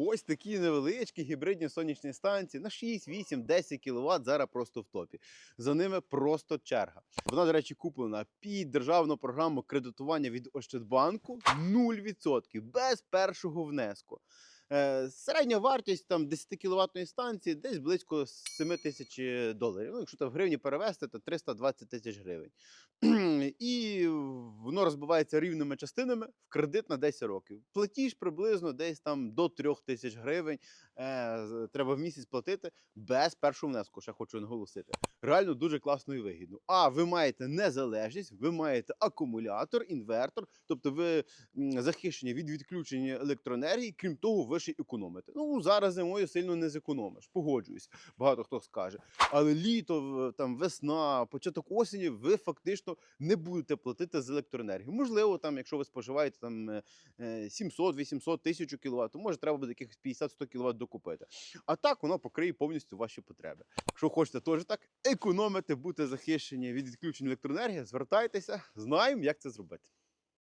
Ось такі невеличкі гібридні сонячні станції на 6, 8, 10 кВт зараз просто в топі. За ними просто черга. Вона, до речі, куплена під державну програму кредитування від Ощадбанку 0%, без першого внеску. Е, Середня вартість там 10 кВт станції десь близько 7 тисяч доларів. Ну, якщо там в гривні перевести, то 320 тисяч гривень. І воно розбивається рівними частинами в кредит на 10 років. Платіж приблизно десь там до 3 тисяч гривень е, треба в місяць платити без першого внеску, ще хочу наголосити. Реально дуже класно і вигідно. А ви маєте незалежність, ви маєте акумулятор, інвертор, тобто ви захищені від відключення електроенергії, крім того, ви ще економите. Ну зараз зимою сильно не зекономиш, погоджуюсь. Багато хто скаже. Але літо, там весна, початок осені, ви фактично не будете платити за електроенергію. Можливо, там, якщо ви споживаєте там е, е, 700, 800, 1000 кВт, то може треба буде якихось 50-100 кВт докупити. А так воно покриє повністю ваші потреби. Якщо хочете теж так економити, бути захищені від відключення електроенергії, звертайтеся, знаємо, як це зробити.